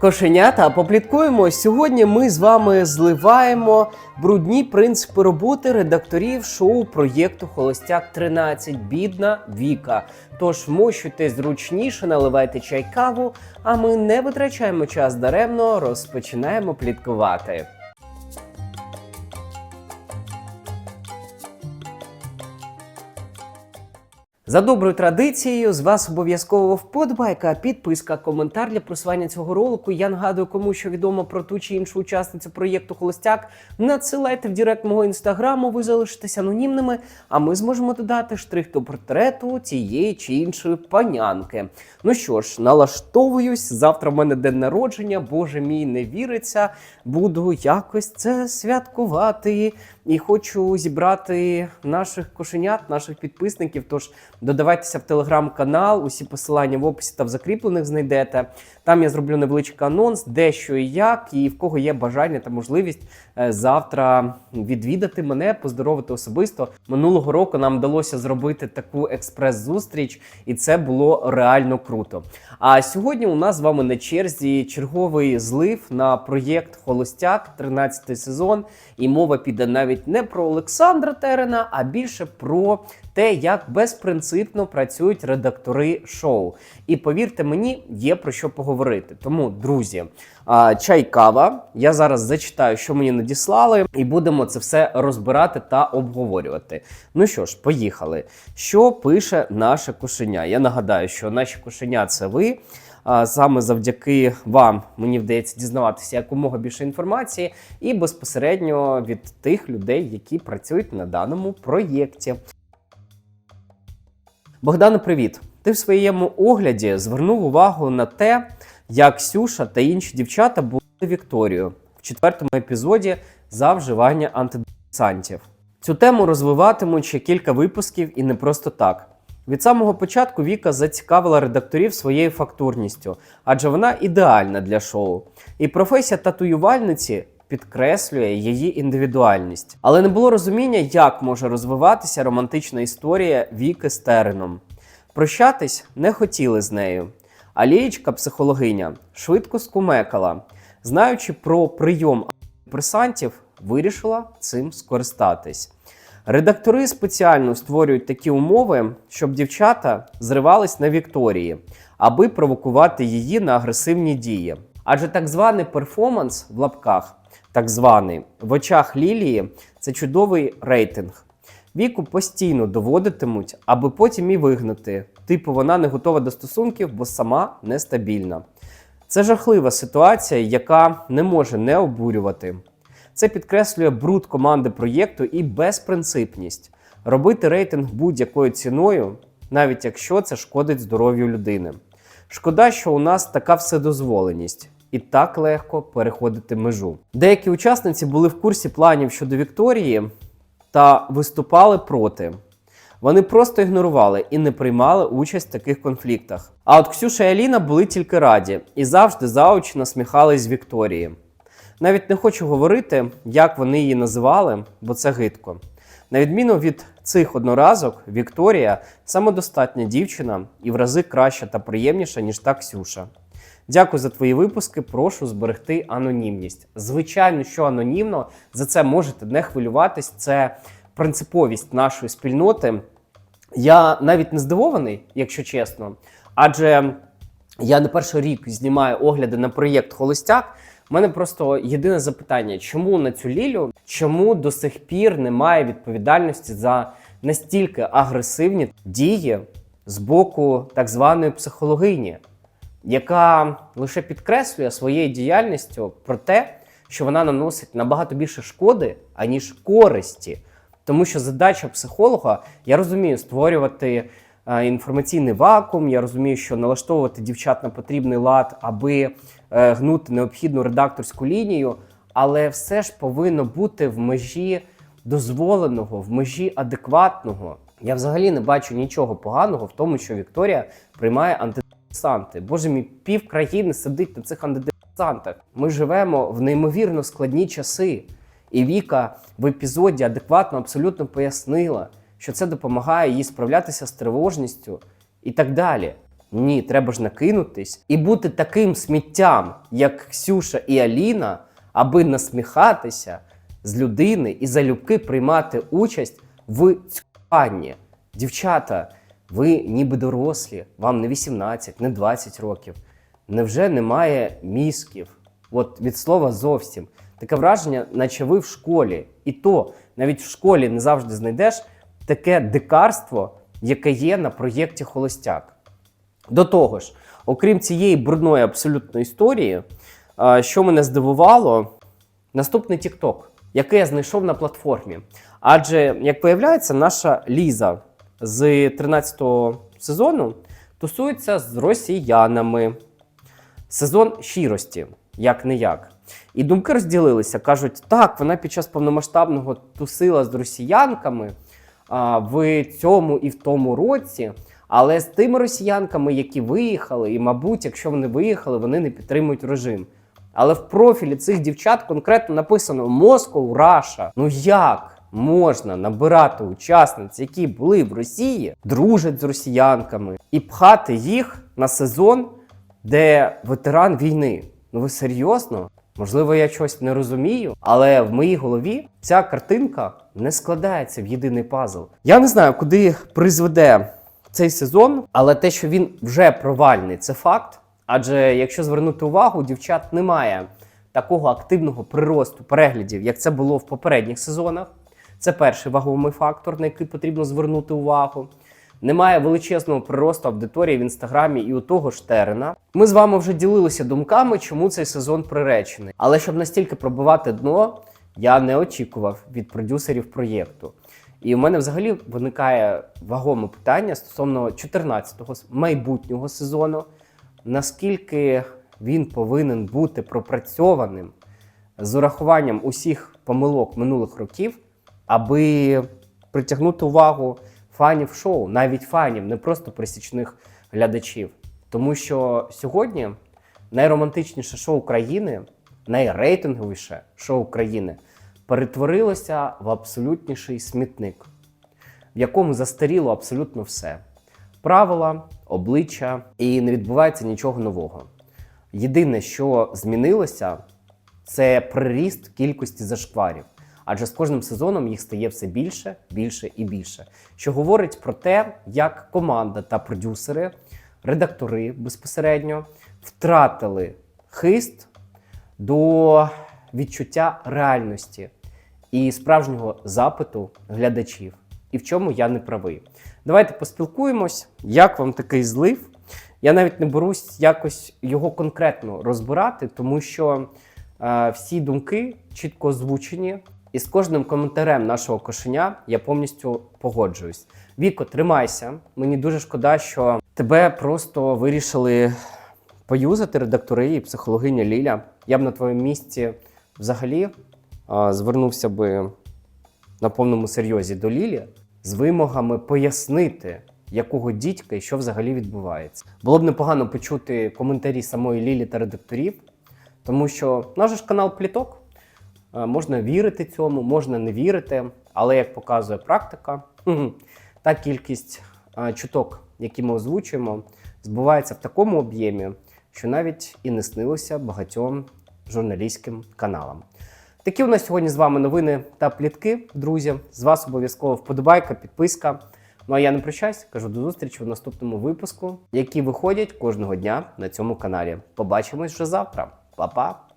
Кошенята, попліткуємо. Сьогодні ми з вами зливаємо брудні принципи роботи редакторів шоу проєкту Холостяк 13 Бідна Віка. Тож мощуйте зручніше, наливайте чай каву, а ми не витрачаємо час даремно, розпочинаємо пліткувати. За доброю традицією, з вас обов'язково вподобайка, підписка, коментар для просування цього ролику. Я нагадую, кому що відомо про ту чи іншу учасницю проєкту Холостяк. Надсилайте в директ мого інстаграму, ви залишитесь анонімними, а ми зможемо додати штрих до портрету тієї чи іншої панянки. Ну що ж, налаштовуюсь. Завтра в мене день народження. Боже мій, не віриться. Буду якось це святкувати. І хочу зібрати наших кошенят, наших підписників. Тож додавайтеся в телеграм-канал, усі посилання в описі та в закріплених знайдете. Там я зроблю невеличкий анонс, де що і як, і в кого є бажання та можливість е, завтра відвідати мене, поздоровити особисто. Минулого року нам вдалося зробити таку експрес-зустріч, і це було реально круто. А сьогодні у нас з вами на черзі черговий злив на проєкт Холостяк, 13 сезон. І мова піде навіть не про Олександра Терена, а більше про те, як безпринципно працюють редактори шоу. І повірте мені, є про що поговорити. Тому, друзі, чай кава. Я зараз зачитаю, що мені надіслали, і будемо це все розбирати та обговорювати. Ну що ж, поїхали. Що пише наше кошеня? Я нагадаю, що наші кошеня це ви. Саме завдяки вам мені вдається дізнаватися якомога більше інформації, і безпосередньо від тих людей, які працюють на даному проєкті. Богдане, привіт! Ти в своєму огляді звернув увагу на те, як Сюша та інші дівчата були Вікторією в четвертому епізоді за вживання антидепресантів. Цю тему розвиватимуть ще кілька випусків і не просто так. Від самого початку Віка зацікавила редакторів своєю фактурністю, адже вона ідеальна для шоу. І професія татуювальниці підкреслює її індивідуальність. Але не було розуміння, як може розвиватися романтична історія Віки з Тереном. Прощатись не хотіли з нею. А Лієчка, психологиня, швидко скумекала, знаючи про прийом антидепресантів, вирішила цим скористатись. Редактори спеціально створюють такі умови, щоб дівчата зривались на Вікторії, аби провокувати її на агресивні дії. Адже так званий перформанс в лапках, так званий в очах Лілії, це чудовий рейтинг. Віку постійно доводитимуть, аби потім і вигнати. Типу, вона не готова до стосунків, бо сама нестабільна. Це жахлива ситуація, яка не може не обурювати. Це підкреслює бруд команди проєкту і безпринципність. Робити рейтинг будь-якою ціною, навіть якщо це шкодить здоров'ю людини. Шкода, що у нас така вседозволеність і так легко переходити межу. Деякі учасниці були в курсі планів щодо Вікторії та виступали проти. Вони просто ігнорували і не приймали участь в таких конфліктах. А от Ксюша і Аліна були тільки раді і завжди заочно насміхались з Вікторії. Навіть не хочу говорити, як вони її називали, бо це гидко. На відміну від цих одноразок, Вікторія самодостатня дівчина і в рази краща та приємніша, ніж та Ксюша. Дякую за твої випуски. Прошу зберегти анонімність. Звичайно, що анонімно за це можете не хвилюватись. Це принциповість нашої спільноти. Я навіть не здивований, якщо чесно, адже я не перший рік знімаю огляди на проєкт Холостяк. У мене просто єдине запитання: чому на цю лілю, чому до сих пір немає відповідальності за настільки агресивні дії з боку так званої психологині, яка лише підкреслює своєю діяльністю про те, що вона наносить набагато більше шкоди, аніж користі. Тому що задача психолога, я розумію, створювати е, інформаційний вакуум. Я розумію, що налаштовувати дівчат на потрібний лад, аби е, гнути необхідну редакторську лінію, але все ж повинно бути в межі дозволеного, в межі адекватного. Я взагалі не бачу нічого поганого в тому, що Вікторія приймає антидепресанти. Боже мій пів країни сидить на цих антидепресантах. Ми живемо в неймовірно складні часи. І Віка в епізоді адекватно абсолютно пояснила, що це допомагає їй справлятися з тривожністю і так далі. Ні, треба ж накинутись і бути таким сміттям, як Ксюша і Аліна, аби насміхатися з людини і залюбки приймати участь в цькуванні. Дівчата, ви ніби дорослі, вам не 18, не 20 років. Невже немає мізків? От від слова зовсім. Таке враження, наче ви в школі. І то навіть в школі не завжди знайдеш таке дикарство, яке є на проєкті Холостяк. До того ж, окрім цієї брудної абсолютно історії, що мене здивувало, наступний TikTok, який я знайшов на платформі. Адже, як виявляється, наша Ліза з 13-го сезону тусується з росіянами. Сезон щирості, як не як. І думки розділилися. Кажуть, так, вона під час повномасштабного тусила з росіянками а, в цьому і в тому році. Але з тими росіянками, які виїхали, і, мабуть, якщо вони виїхали, вони не підтримують режим. Але в профілі цих дівчат конкретно написано Moscow, Russia. Ну як можна набирати учасниць, які були в Росії, дружать з росіянками, і пхати їх на сезон, де ветеран війни? Ну ви серйозно? Можливо, я щось не розумію, але в моїй голові ця картинка не складається в єдиний пазл. Я не знаю, куди призведе цей сезон, але те, що він вже провальний, це факт. Адже якщо звернути увагу, дівчат немає такого активного приросту переглядів, як це було в попередніх сезонах. Це перший ваговий фактор, на який потрібно звернути увагу. Немає величезного приросту аудиторії в інстаграмі і у того ж Терена. Ми з вами вже ділилися думками, чому цей сезон приречений. Але щоб настільки пробивати дно, я не очікував від продюсерів проєкту. І у мене взагалі виникає вагоме питання стосовно 14-го майбутнього сезону, наскільки він повинен бути пропрацьованим з урахуванням усіх помилок минулих років, аби притягнути увагу фанів шоу, навіть фанів, не просто пересічних глядачів. Тому що сьогодні найромантичніше шоу країни, найрейтинговіше шоу країни перетворилося в абсолютніший смітник, в якому застаріло абсолютно все: правила, обличчя, і не відбувається нічого нового. Єдине, що змінилося, це приріст кількості зашкварів. Адже з кожним сезоном їх стає все більше, більше і більше. Що говорить про те, як команда та продюсери, редактори безпосередньо втратили хист до відчуття реальності і справжнього запиту глядачів. І в чому я не правий. Давайте поспілкуємось, як вам такий злив. Я навіть не берусь якось його конкретно розбирати, тому що е, всі думки чітко озвучені. І з кожним коментарем нашого кошеня я повністю погоджуюсь. Віко, тримайся. Мені дуже шкода, що тебе просто вирішили поюзати редактори і психологиня Ліля. Я б на твоєму місці взагалі звернувся би на повному серйозі до Лілі з вимогами пояснити, якого дідька і що взагалі відбувається. Було б непогано почути коментарі самої Лілі та редакторів, тому що наш канал Пліток. Е, Можна вірити цьому, можна не вірити, але як показує практика, та кількість е, чуток, які ми озвучуємо, збувається в такому об'ємі, що навіть і не снилося багатьом журналістським каналам. Такі у нас сьогодні з вами новини та плітки, друзі. З вас обов'язково вподобайка, підписка. Ну а я не прощаюсь, кажу до зустрічі в наступному випуску, які виходять кожного дня на цьому каналі. Побачимось вже завтра. Па-па!